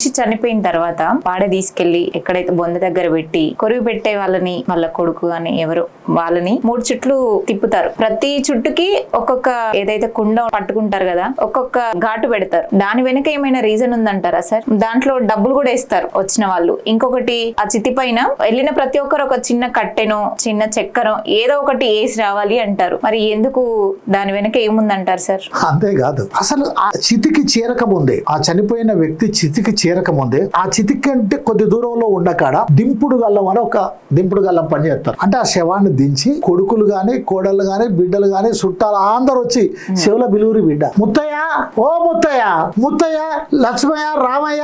మనిషి చనిపోయిన తర్వాత పాడ తీసుకెళ్ళి ఎక్కడైతే బొంద దగ్గర పెట్టి కొరివి పెట్టే వాళ్ళని వాళ్ళ కొడుకు అని ఎవరు వాళ్ళని మూడు చుట్లు తిప్పుతారు. ప్రతి చుట్టుకి ఒక్కొక్క ఏదైతే కుండ పట్టుకుంటారు కదా ఒక్కొక్క ఘాటు పెడతారు. దాని వెనుక ఏమైనా రీజన్ ఉందంటారా సార్? దాంట్లో డబ్బులు కూడా ఇస్తారు వచ్చిన వాళ్ళు. ఇంకొకటి ఆ చితి పైన వెళ్ళిన ప్రతి ఒక్కరు ఒక చిన్న కట్టెనో చిన్న చక్కెరో ఏదో ఒకటి వేసి రావాలి అంటారు. మరి ఎందుకు దాని వెనుక ఏముందంటారు సార్? అంతేకాదు అసలు ఆ చితికి చేరకముందే ఆ చనిపోయిన వ్యక్తి చితికి చేరక ముందే ఆ చితికి కంటే కొద్ది దూరంలో ఉండకాడ దింపుడు గల్లం అని ఒక దింపుడు గల్లం పని చేస్తారు. అంటే ఆ శవాన్ని దించి కొడుకులు గాని కోడళ్ళు గాని బిడ్డలు గాని చుట్టాలు అందరు వచ్చి శివుల బిలువురి బిడ్డ. ముత్తయ్య ఓ ముత్తయ్య ముత్తయ్య లక్ష్మయ్య రామయ్య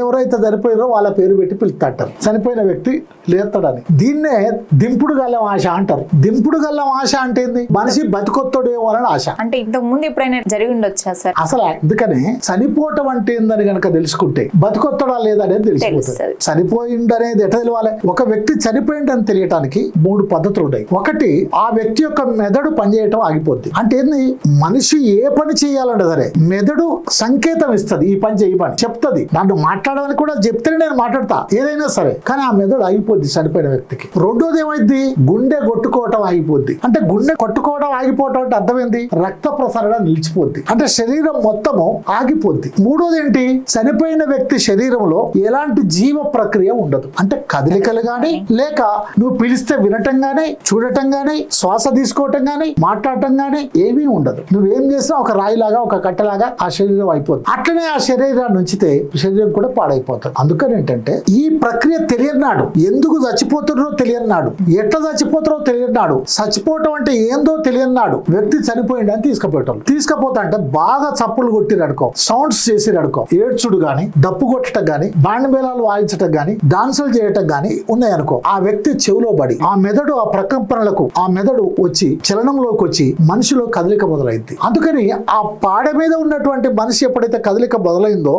ఎవరైతే చనిపోయారో వాళ్ళ పేరు పెట్టి పిలుస్తాంటారు. చనిపోయిన వ్యక్తి లేస్తాడని. దీన్నే దింపుడు గల్లం ఆశ అంటారు. దింపుడు గల్లం ఆశ అంటే ఏంది? మనిషి బతికొత్తడేమో అని ఆశ. అంటే ఇంతకు ముందు ఎప్పుడైనా జరిగి ఉండొచ్చా సార్? అసలు అందుకనే చనిపోవటం అంటే ఏందని గనక తెలుసుకుంటే బతుకొత్తడా లేదా అనేది తెలిసిపోతుంది. చనిపోయిండు అనేది ఎట తెలియాలి ఒక వ్యక్తి చనిపోయిండని తెలియటానికి మూడు పద్ధతులు ఉన్నాయి ఒకటి ఆ వ్యక్తి యొక్క మెదడు పనిచేయటం ఆగిపోద్ది. అంటే ఏంది? మనిషి ఏ పని చేయాలంటే సరే మెదడు సంకేతం ఇస్తది. ఈ పని చేయి పని చెప్తుంది. నన్ను మాట్లాడమని కూడా చెప్తేనే నేను మాట్లాడతా. ఏదైనా సరే. కానీ ఆ మెదడు ఆగిపోద్ది చనిపోయిన వ్యక్తికి. రెండోది ఏమైంది గుండె కొట్టుకోవటం ఆగిపోద్ది. అంటే గుండె కొట్టుకోవడం ఆగిపోవటం అంటే అర్థం ఏంది రక్త ప్రసరణ నిలిచిపోద్ది. అంటే శరీరం మొత్తము ఆగిపోద్ది. మూడోది ఏంటి? చనిపోయిన వ్యక్తి శరీరంలో ఎలాంటి జీవ ప్రక్రియ ఉండదు. అంటే కదలికలు గాని లేక నువ్వు పిలిస్తే వినటం గాని చూడటం గాని శ్వాస తీసుకోవటం గాని మాట్లాడటం గాని ఏమీ ఉండదు. నువ్వేం చేసినా ఒక రాయిలాగా ఒక కట్టలాగా ఆ శరీరం అయిపోతుంది అట్లనే ఆ శరీరాన్ని ఉంచితే శరీరం కూడా పాడైపోతుంది అందుకని ఏంటంటే ఈ ప్రక్రియ తెలియనాడు ఎందుకు చచ్చిపోతున్నారో తెలియనాడు ఎట్లా చచ్చిపోతారో తెలియనాడు చచ్చిపోవటం అంటే ఏందో తెలియనాడు వ్యక్తి చనిపోయిండు అని తీసుకుపోయటం తీసుకపోతా అంటే బాగా చప్పులు కొట్టిరు సౌండ్స్ చేసి అనుకో ఏడ్చుడు గాని డప్పు కొట్టడం కానీ బాణబేలాలు వాయించటం కానీ డాన్సులు చేయటం కానీ ఉన్నాయనుకో ఆ వ్యక్తి చెవిలో పడి ఆ మెదడు ఆ ప్రకంపనలకు ఆ మెదడు వచ్చి చలనంలోకి వచ్చి మనిషిలో కదలిక మొదలైంది. అందుకని ఆ పాడ మీద ఉన్నటువంటి మనిషి ఎప్పుడైతే కదలిక మొదలైందో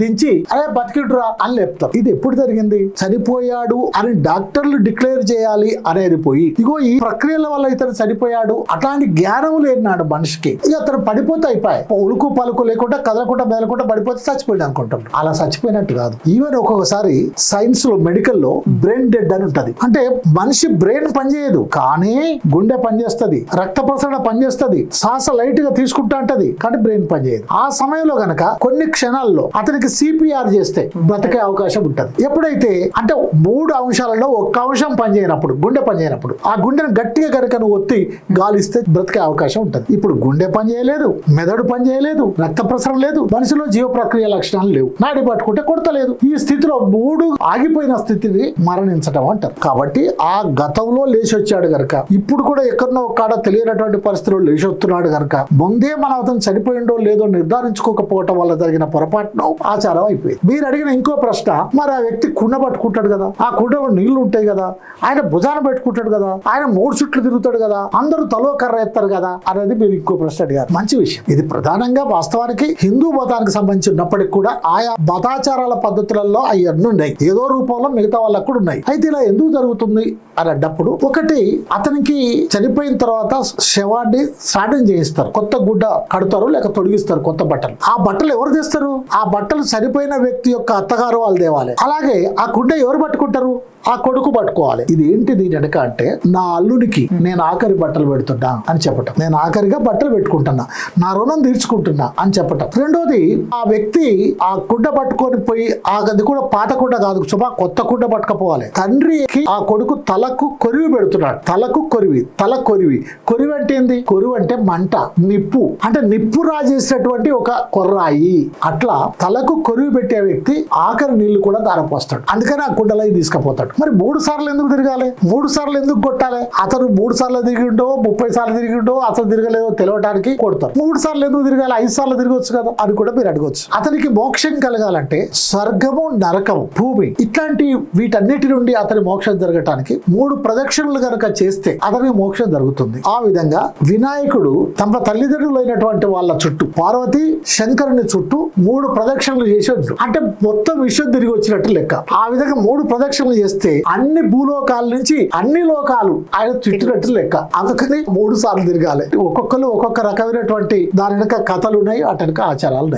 దించి అరే బతికిడురా అని లేపుతారు. ఇది ఎప్పుడు జరిగింది? చనిపోయాడు అని డాక్టర్లు డిక్లేర్ చేయాలి అనేది పోయి ఇగో ఈ ప్రక్రియల వల్ల ఇతను చనిపోయాడు అట్లాంటి జ్ఞానం లేనాడు మనిషికి ఇక అతను పడిపోతే అయిపోయి ఉలుకు పలుకు లేకుండా కదలకుండా మెదలకుండా పడిపోతే చచ్చిపోయాడు అనుకుంటాం అలా చచ్చిపోయినట్టు కాదు. ఈవెన్ ఒక్కొక్కసారి సైన్స్లో మెడికల్లో బ్రెయిన్ డెడ్ అని ఉంటది. అంటే మనిషి బ్రెయిన్ పనిచేయదు కానీ గుండె పనిచేస్తుంది రక్త ప్రసరణ పనిచేస్తుంది శ్వాస లైట్గా తీసుకుంటా ఉంటది కానీ బ్రెయిన్ పనిచేయదు ఆ సమయంలో గనక కొన్ని క్షణాల్లో అతనికి సిపిఆర్ చేస్తే బ్రతికే అవకాశం ఉంటది. ఎప్పుడైతే అంటే మూడు అంశాలలో ఒక్క అంశం పనిచేయనప్పుడు గుండె పనిచేయనప్పుడు ఆ గుండెను గట్టిగా కనుక నువ్వు ఒత్తి గాలిస్తే బ్రతికే అవకాశం ఉంటుంది. ఇప్పుడు గుండె పనిచేయలేదు మెదడు పనిచేయలేదు రక్త ప్రసరణ లేదు మనిషిలో జీవ ప్రక్రియ లక్షణాలు లేవు. నాడి పట్టుకుంటే కొడతలేదు. ఈ స్థితిలో మూడు ఆగిపోయిన స్థితిని మరణించడం అంటారు. కాబట్టి ఆ గతంలో లేచి వచ్చాడు గనక ఇప్పుడు కూడా ఎక్కడో కాడ తెలియనటువంటి పరిస్థితుల్లో లేచి వస్తున్నాడు గనక ముందే మనం అతను చనిపోయిండో లేదో నిర్ధారించుకోకపోవటం వల్ల జరిగిన పొరపాటును ఆచారం అయిపోయింది. మీరు అడిగిన ఇంకో ప్రశ్న మరి ఆ వ్యక్తి కుండ పట్టుకుంటాడు కదా? ఆ కుండలో నీళ్ళు ఉంటాయి కదా? ఆయన భుజాన పెట్టుకుంటాడు కదా? ఆయన మూడు చుట్లు తిరుగుతాడు కదా? అందరూ తలో కర్ర ఎత్తారు కదా? అనేది మీరు ఇంకో ప్రశ్న అడిగారు. మంచి విషయం. ఇది ప్రధానంగా వాస్తవానికి హిందూ మతానికి సంబంధించి ఉన్నప్పటికీ కూడా ఆయా మతాచారాల పద్ధతులలో అవన్నీ ఉన్నాయి ఏదో రూపంలో మిగతా వాళ్ళకు కూడా ఉన్నాయి. అయితే ఇలా ఎందుకు జరుగుతుంది అని అన్నప్పుడు ఒకటి అతనికి చనిపోయిన తర్వాత శవాన్ని స్నానం చేయిస్తారు. కొత్త గుడ్డ కడతారు లేక తొడిగిస్తారు కొత్త బట్టలు. ఆ బట్టలు ఎవరు తెస్తారు? ఆ బట్టలు చనిపోయిన వ్యక్తి యొక్క అత్తగారు వాళ్ళు దేవాలి అలాగే ఆ గుడ్డ ఎవరు పట్టుకుంటారు? ఆ కొడుకు పట్టుకోవాలి. ఇది ఏంటి దీని వెనక అంటే నా అల్లుడికి నేను ఆఖరి బట్టలు పెడుతున్నా అని చెప్పటం. నేను ఆఖరిగా బట్టలు పెట్టుకుంటున్నా నా రుణం తీర్చుకుంటున్నా అని చెప్పటం. రెండోది ఆ వ్యక్తి ఆ కుండ పట్టుకొని పోయి ఆ అది కూడా పాత కుండ కాదు సుమా కొత్త కుండ పట్టుకపోవాలి. తండ్రికి ఆ కొడుకు తలకు కొరివి పెడుతున్నాడు. తలకు కొరివి తల కొరివి. కొరివి అంటే ఏంది? కొరివి అంటే మంట నిప్పు. అంటే నిప్పు రాజేసినటువంటి ఒక కొర్రాయి. అట్లా తలకు కొరివి పెట్టే వ్యక్తి ఆఖరి నీళ్ళు కూడా దారపోస్తాడు. అందుకని ఆ కుండలో తీసుకుపోతాడు. మరి మూడు సార్లు ఎందుకు తిరగాలి? మూడు సార్లు ఎందుకు కొట్టాలి? అతను మూడు సార్లు తిరిగిండో ముప్పై సార్లు తిరిగిండో అతను తిరగలేదో తెలవడానికి కొడతారు. మూడు సార్లు ఎందుకు తిరగాలి? ఐదు సార్లు తిరగవచ్చు కదా అని కూడా మీరు అడగవచ్చు అతనికి మోక్షం కలగాలంటే స్వర్గము నరకము భూమి ఇట్లాంటి వీటన్నిటి నుండి అతని మోక్షం జరగటానికి మూడు ప్రదక్షిణలు కనుక చేస్తే అతనికి మోక్షం జరుగుతుంది. ఆ విధంగా వినాయకుడు తమ తల్లిదండ్రులైనటువంటి వాళ్ళ చుట్టూ పార్వతి శంకరుని చుట్టూ మూడు ప్రదక్షిణలు చేసేట్టు అంటే మొత్తం విశ్వం తిరిగి వచ్చినట్టు లెక్క. ఆ విధంగా మూడు ప్రదక్షిణలు చేస్తే అన్ని భూలోకాల నుంచి అన్ని లోకాలు ఆయన చుట్టినట్టు లెక్క. అందుకని మూడు సార్లు తిరగాలి. ఒక్కొక్కరు ఒక్కొక్క రకమైనటువంటి దాని వెనక కథలు ఉన్నాయి అటు వెనక ఆచారాలు ఉన్నాయి.